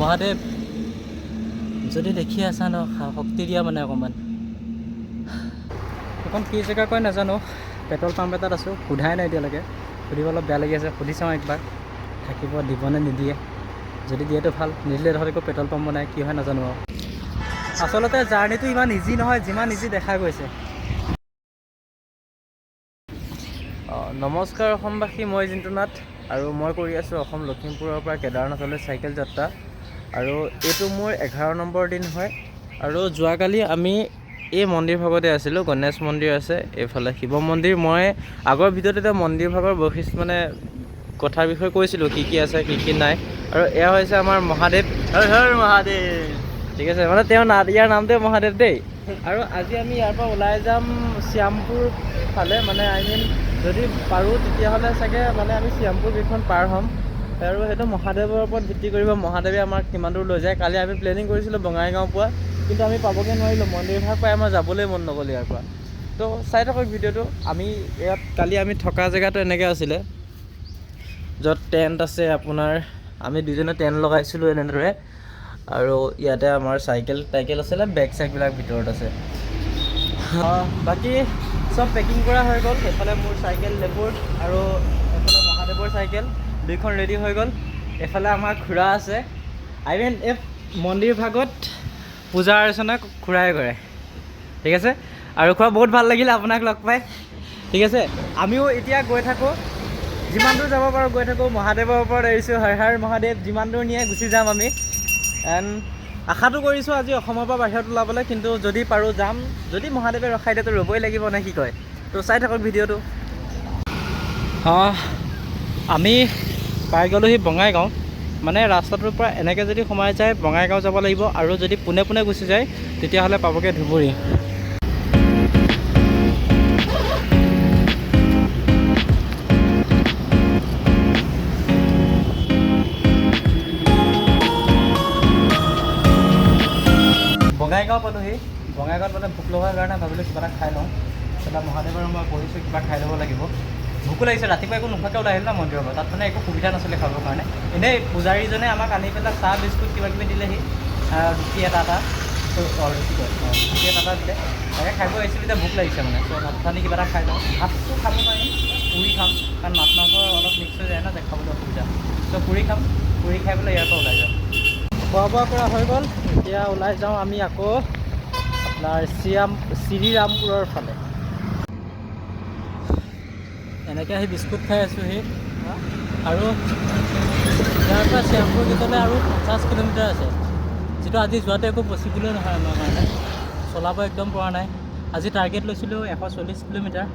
মহাদেৱ যদি দেখি আছা ন শক্তি দিয়া মানে অকণমান। সেইখন কি জেগা কয় নাজানো পেট্ৰল পাম্প এটাত আছোঁ সোধাই নাই এতিয়ালৈকে। সুধিব অলপ বেয়া লাগি আছে সুধি চাওঁ একবাৰ। থাকিব দিবনে নিদিয়ে? যদি দিয়েতো ভাল নিদিলে ধৰক একো পেট্ৰল পাম্প বনাই কি হয় নাজানো আৰু। আচলতে জাৰ্ণিটো ইমান ইজি নহয় যিমান ইজি দেখা গৈছে। নমস্কাৰ অসমবাসী মই জিন্তু নাথ আৰু মই কৰি আছোঁ অসম লখিমপুৰৰ পৰা কেদাৰনাথলৈ চাইকেল যাত্ৰা। আৰু এইটো মোৰ এঘাৰ নম্বৰ দিন হয়। আৰু যোৱাকালি আমি এই মন্দিৰ ভাগতে আছিলোঁ গণেশ মন্দিৰ আছে এইফালে শিৱ মন্দিৰ। মই আগৰ ভিডিঅ'ত এটা মন্দিৰ ভাগৰ বৈশিষ্ট্য মানে কথাৰ বিষয়ে কৈছিলোঁ কি কি আছে কি কি নাই। আৰু এয়া হৈছে আমাৰ মহাদেৱ। হৰ হৰ মহাদেৱ। ঠিক আছে মানে তেওঁৰ না ইয়াৰ নামটোৱে মহাদেৱ দেই। আৰু আজি আমি ইয়াৰ পৰা ওলাই যাম শ্যামপুৰ ফালে মানে আই মিন যদি পাৰোঁ তেতিয়াহ'লে চাগে মানে আমি শ্যামপুৰ গেটখন পাৰ হ'ম। আৰু সেইটো মহাদেৱৰ ওপৰত ভিত্তি কৰিব মহাদেৱে আমাক কিমান দূৰ লৈ যায় কালি আমি প্লেনিং কৰিছিলোঁ বঙাইগাঁও পোৱা কিন্তু আমি পাবগৈ নোৱাৰিলোঁ মন্দিৰ ভাগ পাই আমাৰ যাবলৈ মন নগ'ল ইয়াৰ পৰা। তো চাই থাকক ভিডিঅ'টো আমি ইয়াত কালি আমি থকা জেগাটো এনেকৈ আছিলে য'ত টেণ্ট আছে আপোনাৰ আমি দুজনে টেণ্ট লগাইছিলোঁ এনেদৰে আৰু ইয়াতে আমাৰ চাইকেল টাইকেল আছিলে বেগ চেগবিলাক ভিতৰত আছে। বাকী চব পেকিং কৰা হৈ গ'ল সেইফালে মোৰ চাইকেল লেবুৰ আৰু এইফালে মহাদেৱৰ চাইকেল। দুইখন ৰেডি হৈ গ'ল। এইফালে আমাৰ খুৰা আছে। আই মিন এই মন্দিৰ ভাগত পূজা অৰ্চনা খুৰাই কৰে। ঠিক আছে? আৰু খুৰা বহুত ভাল লাগিলে আপোনাক লগ পাই। ঠিক আছে? আমিও এতিয়া গৈ থাকোঁ। যিমান দূৰ যাব পাৰোঁ গৈ থাকোঁ। মহাদেৱৰ ওপৰত এৰিছোঁ। হৰ হৰ মহাদেৱ যিমান দূৰ নিয়ে গুচি যাম আমি। এণ্ড আশাটো কৰিছোঁ আজি অসমৰ পৰা বাহিৰত ওলাবলৈ কিন্তু যদি পাৰোঁ যাম। যদি মহাদেৱে ৰখাই দিয়েতো ৰ'বই লাগিব নে কি কয়? তো চাই থাকক ভিডিঅ'টো। অঁ আমি পাই গ'লোহি বঙাইগাঁও। মানে ৰাস্তাটোৰ পৰা এনেকৈ যদি সোমাই যায় বঙাইগাঁও যাব লাগিব আৰু যদি পোনে পোনে গুচি যায় তেতিয়াহ'লে পাবগৈ ধুবুৰী। বঙাইগাঁও পালোহি। বঙাইগাঁৱত মানে ভোক লগাৰ কাৰণে ভাবিলোঁ কিবা এটা খাই লওঁ। তাৰপৰা মহাদেৱৰ মই বহিছোঁ কিবা খাই ল'ব লাগিব। ভোকো লাগিছে, ৰাতিপুৱা একো নোখোৱাকৈ ওলাই আহিলোঁ ন মন্দিৰৰ পৰা। তাত মানে একো সুবিধা নাছিলে খাবৰ কাৰণে। এনেই পূজাৰীজনে আমাক আনি পেলাই চাহ, বিস্কুট কিবা কিবি দিলেহি ৰুটি এটা এটা। ৰুটি ৰুটি এটা এটা দিলে। তাকে খাই বৈ আহিছিলোঁ, এতিয়া ভোক লাগিছে মানে। ত' ভাত পানী কিবা এটা খাই লওঁ। ভাতটো খাব নোৱাৰিম পুৰি খাম। কাৰণ মাছ মাংস অলপ মিক্স হৈ যায় ন, যে খাবলৈ অসুবিধা। ত' পুৰি খাম। পুৰি খাই পেলাই ইয়াৰ পৰা ওলাই যাম। খোৱা বোৱা কৰা হৈ গ'ল। এতিয়া ওলাই যাওঁ আমি আকৌ। আপোনাৰ শ্ৰীৰাম শ্ৰীৰামপুৰৰ ফালে। এনেকৈ আহি বিস্কুট খাই আছোঁহি। আৰু ইয়াৰ পৰা শ্যামপুৰ গেটলৈ আৰু পঞ্চাছ কিলোমিটাৰ আছে। যিটো আজি যোৱাটো একো পচিবলে নহয় আমাৰ কাৰণে। চলাব একদম পৰা নাই। আজি টাৰ্গেট লৈছিলোঁ এশ চল্লিছ কিলোমিটাৰ।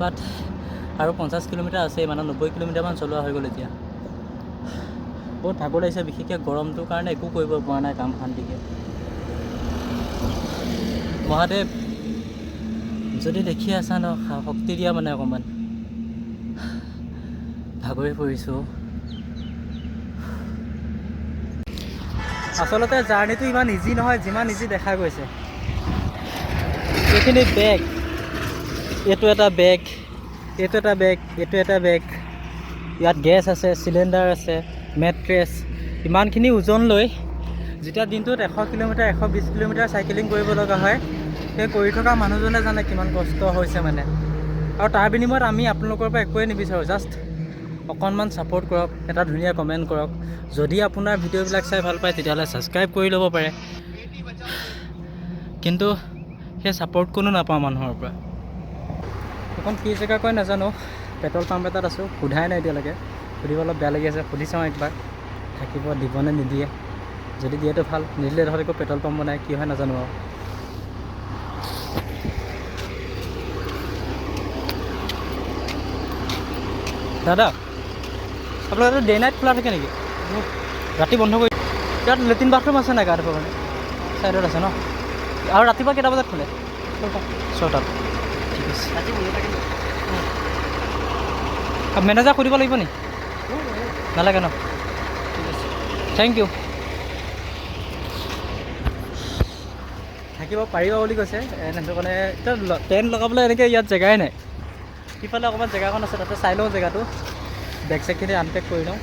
বাট আৰু পঞ্চাছ কিলোমিটাৰ আছে মানে নব্বৈ কিলোমিটাৰমান চলোৱা হৈ গ'ল এতিয়া। বহুত ভাগৰ লাগিছে বিশেষকৈ গৰমটোৰ কাৰণে একো কৰিব পৰা নাই কাম শান্তিকৈ। মহাদেৱ যদি দেখি আছা ন শক্তি দিয়া মানে অকণমান। ভাগৰি পৰিছোঁ। আচলতে জাৰ্ণিটো ইমান ইজি নহয়, যিমান ইজি দেখা গৈছে। এইখিনি বেগ এইটো এটা বেগ এইটো এটা বেগ এইটো এটা বেগ ইয়াত গেছ আছে চিলিণ্ডাৰ আছে মেট্ৰেছ ইমানখিনি ওজন লৈ যেতিয়া দিনটোত এশ কিলোমিটাৰ, এশ বিছ কিলোমিটাৰ চাইকেলিং কৰিব লগা হয়, সেই কৰি থকা মানুহজনে জানে কিমান কষ্ট হৈছে মানে। আৰু তাৰ বিনিময়ত আমি আপোনালোকৰ পৰা একোৱেই নিবিচাৰোঁ জাষ্ট অকণমান ছাপোৰ্ট কৰক এটা ধুনীয়া কমেণ্ট কৰক। যদি আপোনাৰ ভিডিঅ'বিলাক চাই ভাল পায় তেতিয়াহ'লে ছাবস্ক্ৰাইব কৰি ল'ব পাৰে। কিন্তু সেই ছাপোৰ্ট কোনো নাপাওঁ মানুহৰ পৰা। সেইখন কি জেগা কয় নাজানো পেট্ৰল পাম্প এটাত আছোঁ সোধাই নাই এতিয়ালৈকে। সুধিব অলপ বেয়া লাগি আছে সুধি চাওঁ একবাৰ। থাকিব দিবনে নিদিয়ে? যদি দিয়েতো ভাল নিদিলে ধৰক একো পেট্ৰল পাম্প বনাই কি হয় নাজানো আৰু। দাদা আপোনালোকৰ ডে নাইট খোলা থাকে নেকি? ৰাতি বন্ধ কৰি ইয়াত লেট্ৰিন বাথৰুম আছে নাই গা ধুবৰ কাৰণে ছাইডত আছে ন? আৰু ৰাতিপুৱা কেইটা বজাত খোলে? ছটাত ঠিক আছে। মেনেজাৰ সুধিব লাগিব নি? নালাগে ন? ঠিক আছে। থেংক ইউ থাকিব পাৰিব বুলি কৈছে। এনেকৈ মানে এতিয়া টেণ্ট লগাবলৈ এনেকৈ ইয়াত জেগাই নাই। সিফালে অকণমান জেগাখন আছে তাতে চাই লওঁ জেগাটো। বেগ চেগখিনি আনপেক কৰি লওঁ